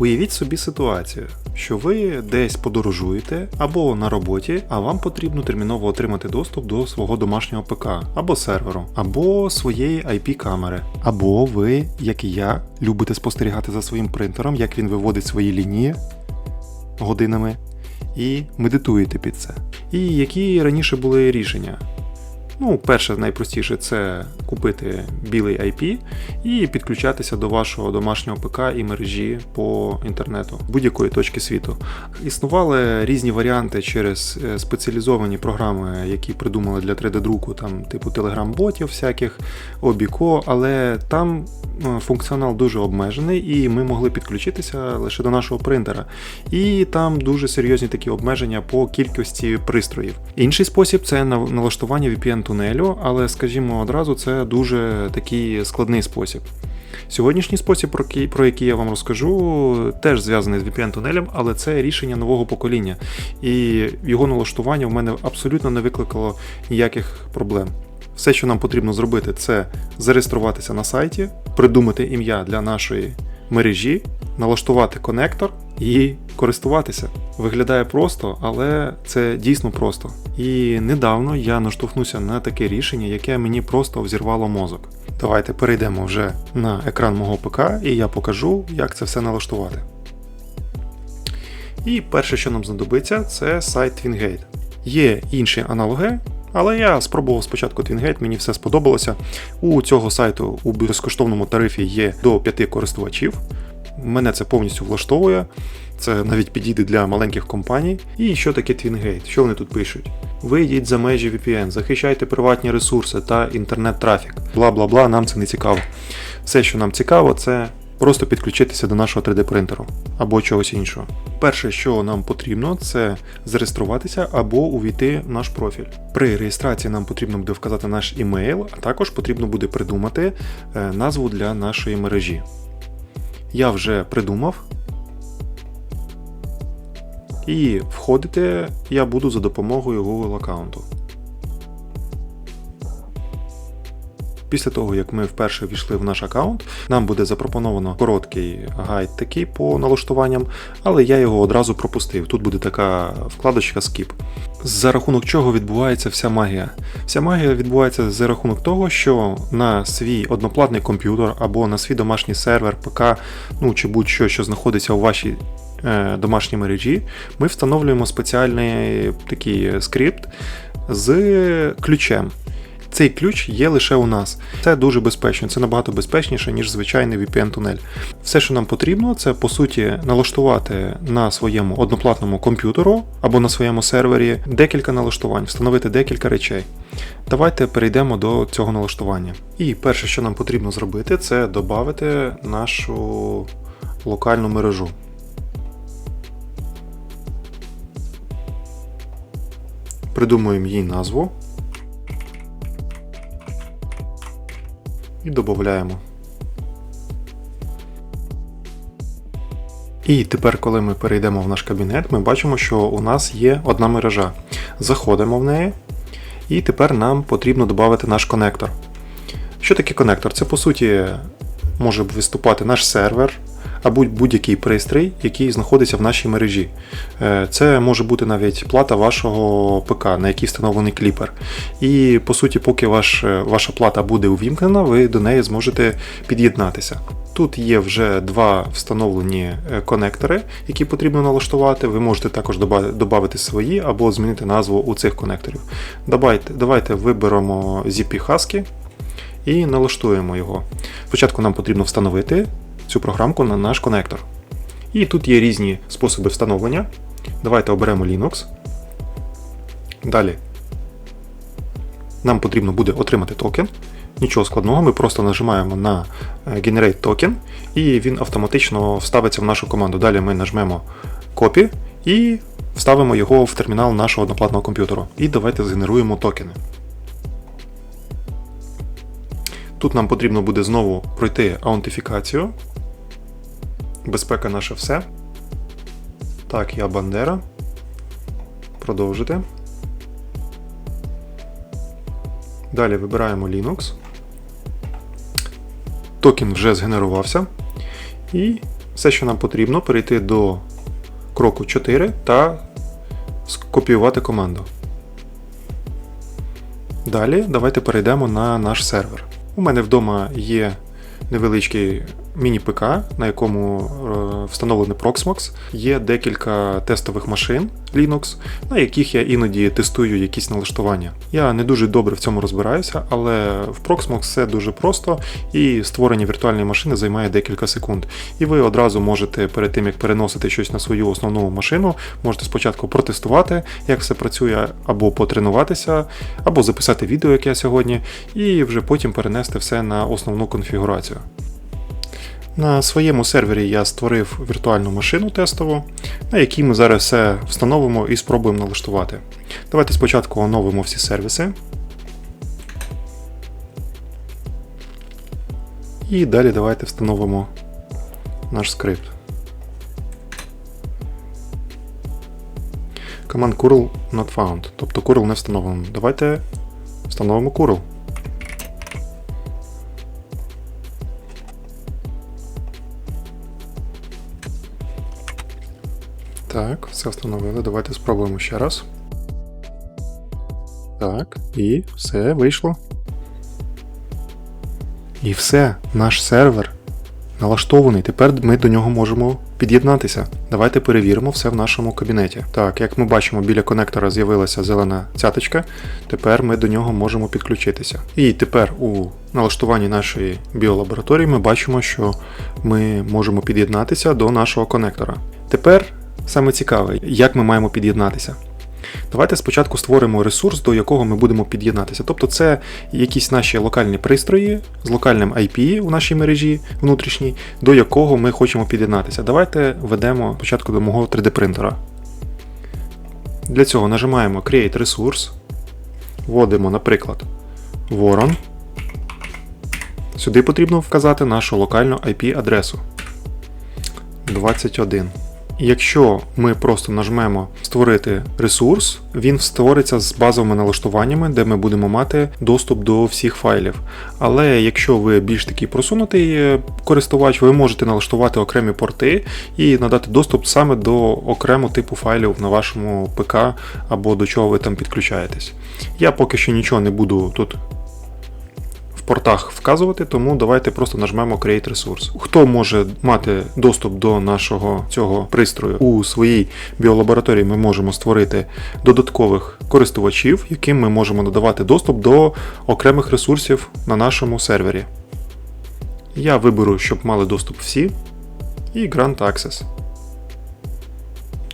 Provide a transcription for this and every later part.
Уявіть собі ситуацію, що ви десь подорожуєте або на роботі, а вам потрібно терміново отримати доступ до свого домашнього ПК або серверу, або своєї IP-камери. Або ви, як і я, любите спостерігати за своїм принтером, як він виводить свої лінії годинами, і медитуєте під це. І які раніше були рішення? Ну, перше, найпростіше це купити білий IP і підключатися до вашого домашнього ПК і мережі по інтернету будь-якої точки світу. Існували різні варіанти через е, спеціалізовані програми, які придумали для 3D-друку, там типу Telegram-ботів всяких, Обіко, але там е, функціонал дуже обмежений, і ми могли підключитися лише до нашого принтера. І там дуже серйозні такі обмеження по кількості пристроїв. Інший спосіб це налаштування VPN тунелю, але скажімо одразу, це дуже такий складний спосіб. Сьогоднішній спосіб, про який, я вам розкажу, теж зв'язаний з VPN-тунелем, але це рішення нового покоління. І його налаштування в мене абсолютно не викликало ніяких проблем. Все, що нам потрібно зробити, це зареєструватися на сайті, придумати ім'я для нашої мережі, налаштувати конектор і користуватися. Виглядає просто, але це дійсно просто. І недавно я наштовхнувся на таке рішення, яке мені просто взірвало мозок. Давайте перейдемо вже на екран мого ПК, і я покажу, як це все налаштувати. І перше, що нам знадобиться, це сайт Twingate. Є інші аналоги, але я спробував спочатку Twingate, мені все сподобалося. У цього сайту у безкоштовному тарифі є до 5 користувачів. Мене це повністю влаштовує. Це навіть підійде для маленьких компаній. І що таке Twingate? Що вони тут пишуть? Вийдіть за межі VPN, захищайте приватні ресурси та інтернет-трафік. Бла бла бла, нам це не цікаво. Все, що нам цікаво, це просто підключитися до нашого 3D принтеру або чогось іншого. Перше, що нам потрібно, це зареєструватися або увійти в наш профіль. При реєстрації нам потрібно буде вказати наш імейл, а також потрібно буде придумати е, назву для нашої мережі. Я вже придумав. І входити я буду за допомогою Google аккаунту. Після того, як ми вперше війшли в наш аккаунт, нам буде запропоновано короткий гайд такий по налаштуванням, але я його одразу пропустив. Тут буде така вкладочка Skip. За рахунок чого відбувається вся магія? Вся магія відбувається за рахунок того, що на свій одноплатний комп'ютер або на свій домашній сервер, ПК, ну чи будь-що, що знаходиться у вашій е, домашній мережі, ми встановлюємо спеціальний такий скрипт з ключем. Цей ключ є лише у нас. Це дуже безпечно, це набагато безпечніше, ніж звичайний VPN-тунель. Все, що нам потрібно, це по суті налаштувати на своєму одноплатному комп'ютеру або на своєму сервері декілька налаштувань, встановити декілька речей. Давайте перейдемо до цього налаштування. І перше, що нам потрібно зробити, це додати нашу локальну мережу. Придумуємо їй назву. І додаємо. І тепер, коли ми перейдемо в наш кабінет, ми бачимо, що у нас є одна мережа. Заходимо в неї, і тепер нам потрібно додати наш конектор. Що таке конектор? Це по суті може виступати наш сервер або будь-який пристрій, який знаходиться в нашій мережі. Е, Це може бути навіть плата вашого ПК, на який встановлений кліпер. І по суті, поки ваш, е, ваша плата буде увімкнена, ви до неї зможете під'єднатися. Тут є вже два встановлені е, конектори, які потрібно налаштувати. Ви можете також додати свої або змінити назву у цих конекторів. Давайте, давайте виберемо ZP Husky і налаштуємо його. Спочатку нам потрібно встановити цю програмку на наш конектор. І тут є різні способи встановлення. Давайте оберемо Linux. Далі нам потрібно буде отримати токен. Нічого складного, ми просто нажимаємо на е, Generate Token, і він автоматично вставиться в нашу команду. Далі ми нажмемо Copy і вставимо його в термінал нашого одноплатного комп'ютеру. І давайте згенеруємо токени. Тут нам потрібно буде знову пройти аутентифікацію. Безпека наше все. Так, я Бандера. Продовжити. Далі вибираємо Linux. Токен вже згенерувався. І Все, що нам потрібно, перейти до кроку 4 та скопіювати команду. Далі давайте перейдемо на наш сервер. У мене вдома є невеличкий міні-ПК, на якому е, встановлений Proxmox. Є декілька тестових машин Linux, на яких я іноді тестую якісь налаштування. Я не дуже добре в цьому розбираюся, але в Proxmox все дуже просто і створення віртуальної машини займає декілька секунд. І ви одразу можете перед тим, як переносити щось на свою основну машину, можете спочатку протестувати, як все працює, або потренуватися, або записати відео, як я сьогодні, і вже потім перенести все на основну конфігурацію. На своєму сервері я створив віртуальну машину тестову, на якій ми зараз все встановимо і спробуємо налаштувати. Давайте спочатку оновимо всі сервіси. І далі давайте встановимо наш скрипт. Command curl not found, тобто curl не встановлено. Давайте встановимо curl. Так, все встановили. Давайте спробуємо ще раз. Так, і все вийшло. І все, наш сервер налаштований. Тепер ми до нього можемо під'єднатися. Давайте перевіримо все в нашому кабінеті. Так, як ми бачимо, біля конектора з'явилася зелена цяточка. Тепер ми до нього можемо підключитися. І тепер у налаштуванні нашої біолабораторії ми бачимо, що ми можемо під'єднатися до нашого конектора. Тепер саме цікаве, як ми маємо під'єднатися. Давайте спочатку створимо ресурс, до якого ми будемо під'єднатися. Тобто це якісь наші локальні пристрої з локальним IP у нашій мережі внутрішній, до якого ми хочемо під'єднатися. Давайте введемо спочатку до мого 3D-принтера. Для цього нажимаємо Create Resource, вводимо, наприклад, Ворон. Сюди потрібно вказати нашу локальну IP-адресу 21. Якщо ми просто нажмемо Створити ресурс, він створиться з базовими налаштуваннями, де ми будемо мати доступ до всіх файлів. Але якщо ви більш такий просунутий е, користувач, ви можете налаштувати окремі порти і надати доступ саме до окремого типу файлів на вашому ПК або до чого ви там підключаєтесь. Я поки що нічого не буду тут портах вказувати, тому давайте просто нажмемо Create Resource. Хто може мати доступ до нашого цього пристрою у своїй біолабораторії, ми можемо створити додаткових користувачів, яким ми можемо надавати доступ до окремих ресурсів на нашому сервері. Я виберу, щоб мали доступ всі, і Grant Access.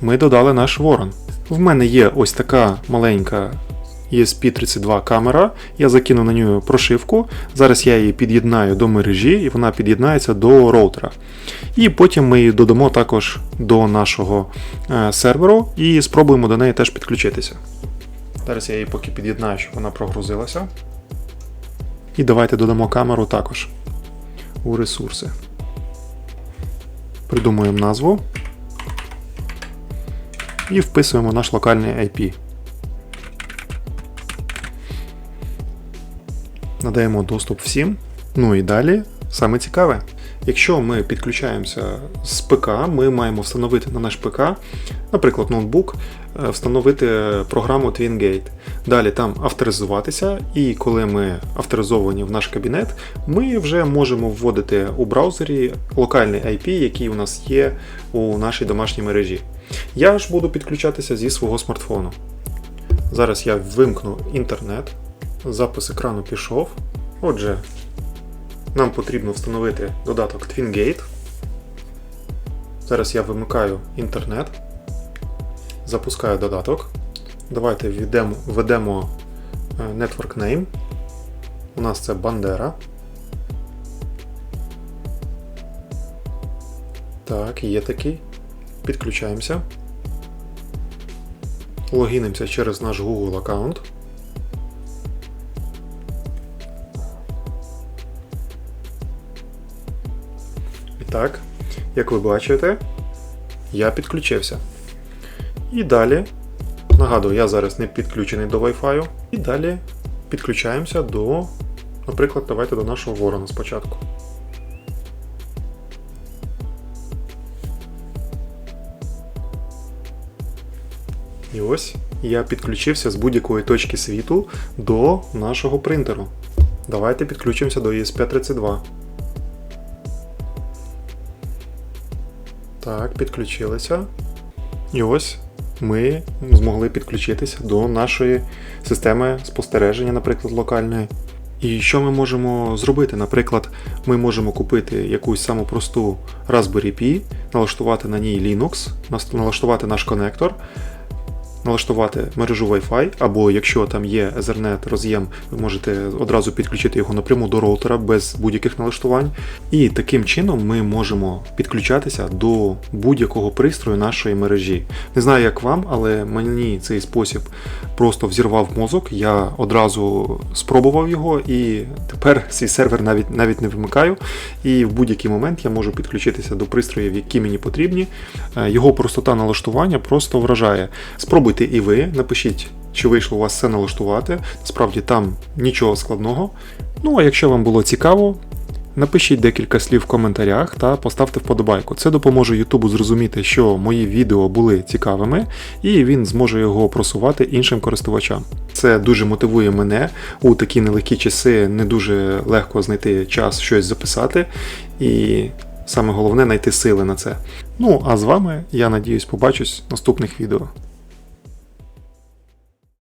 Ми додали наш ворон. В мене є ось така маленька ESP32 камера, я закину на нього прошивку. Зараз я її під'єднаю до мережі і вона під'єднається до роутера. І потім ми її додамо також до нашого е, серверу і спробуємо до неї теж підключитися. Зараз я її поки під'єднаю, щоб вона прогрузилася. І давайте додамо камеру також у ресурси. Придумуємо назву і вписуємо наш локальний IP. Надаємо доступ всім. Ну і далі саме цікаве. Якщо ми підключаємося з ПК, ми маємо встановити на наш ПК, наприклад, ноутбук, е, встановити програму TwinGate. Далі там авторизуватися, і коли ми авторизовані в наш кабінет, ми вже можемо вводити у браузері локальний IP, який у нас є у нашій домашній мережі. Я ж буду підключатися зі свого смартфону. Зараз я вимкну інтернет. Запис екрану пішов. Отже, нам потрібно встановити додаток TwinGate. Зараз я вимикаю інтернет, запускаю додаток. Давайте введемо, введемо е, Network Name. У нас це Bandera. Так, є такий. Підключаємося. Логінимося через наш Google аккаунт. Так, як ви бачите, я підключився. І далі, нагадую, я зараз не підключений до Wi-Fi. І далі підключаємося до, наприклад, давайте до нашого ворона спочатку. І ось я підключився з будь-якої точки світу до нашого принтеру. Давайте підключимося до ESP32. Так, підключилися. І ось ми змогли підключитися до нашої системи спостереження, наприклад, локальної. І що ми можемо зробити? Наприклад, ми можемо купити якусь саму просту Raspberry Pi, налаштувати на ній Linux, налаштувати наш конектор, налаштувати мережу Wi-Fi, або якщо там є Ethernet роз'єм, ви можете одразу підключити його напряму до роутера без будь-яких налаштувань. І таким чином ми можемо підключатися до будь-якого пристрою нашої мережі. Не знаю, як вам, але мені цей спосіб просто взірвав мозок. Я одразу спробував його і тепер свій сервер навіть навіть не вимикаю. І в будь-який момент я можу підключитися до пристроїв, які мені потрібні. Е, Його простота налаштування просто вражає. Спробуйте і ви, напишіть, чи вийшло у вас все налаштувати. Справді там нічого складного. Ну а якщо вам було цікаво, Напишіть декілька слів в коментарях та поставте вподобайку. Це допоможе Ютубу зрозуміти, що мої відео були цікавими, і він зможе його просувати іншим користувачам. Це дуже мотивує мене у такі нелегкі часи. Не дуже легко знайти час щось записати, і саме головне знайти сили на це. Ну а з вами я надіюсь побачусь в наступних відео.